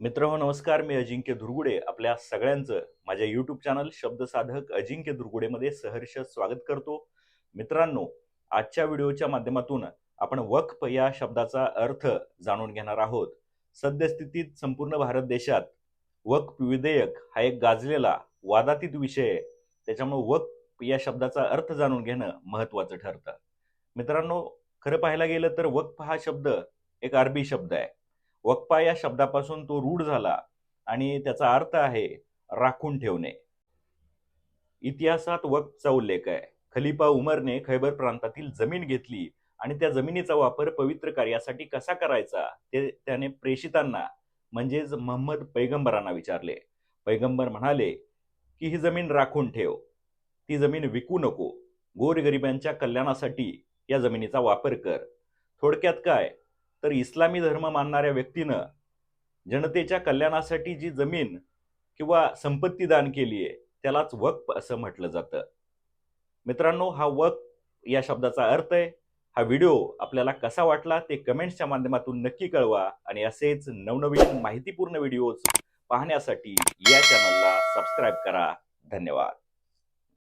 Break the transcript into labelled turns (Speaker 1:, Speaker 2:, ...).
Speaker 1: मित्र नमस्कार. मी अजिंक्य धुरगुडे आपल्या सगळ्यांचं माझ्या यूट्यूब चॅनल शब्दसाधक अजिंक्य धुरगुडेमध्ये सहर्ष स्वागत करतो. मित्रांनो आजच्या व्हिडिओच्या माध्यमातून आपण वक्फ या शब्दाचा अर्थ जाणून घेणार आहोत. सद्यस्थितीत संपूर्ण भारत देशात वक्फ विधेयक हा एक गाजलेला वादातीत विषय आहे. त्याच्यामुळे वक्फ या शब्दाचा अर्थ जाणून घेणं महत्वाचं ठरतं. मित्रांनो खरं पाहायला गेलं तर वक्फ हा शब्द एक अरबी शब्द आहे. वक्पा या शब्दापासून तो रूढ झाला आणि त्याचा अर्थ आहे राखून ठेवणे. इतिहासात वक्फचा उल्लेख आहे. खलिफा उमरने खैबर प्रांतातील जमीन घेतली आणि त्या जमिनीचा वापर पवित्र कार्यासाठी कसा करायचा ते त्याने प्रेषितांना म्हणजेच महम्मद पैगंबरांना विचारले. पैगंबर म्हणाले की ही जमीन राखून ठेव. ती जमीन विकू नको. गोरगरिबांच्या कल्याणासाठी या जमिनीचा वापर कर. थोडक्यात काय? तर इस्लामी धर्म मानणाऱ्या व्यक्तीनं जनतेच्या कल्याणासाठी जी जमीन किंवा संपत्ती दान केली आहे त्यालाच वक्फ असं म्हटलं जातं. मित्रांनो हा वक्फ या शब्दाचा अर्थ आहे. हा व्हिडिओ आपल्याला कसा वाटला ते कमेंट्सच्या माध्यमातून नक्की कळवा आणि असेच नवनवीन माहितीपूर्ण व्हिडिओज पाहण्यासाठी या चॅनलला सबस्क्राईब करा. धन्यवाद.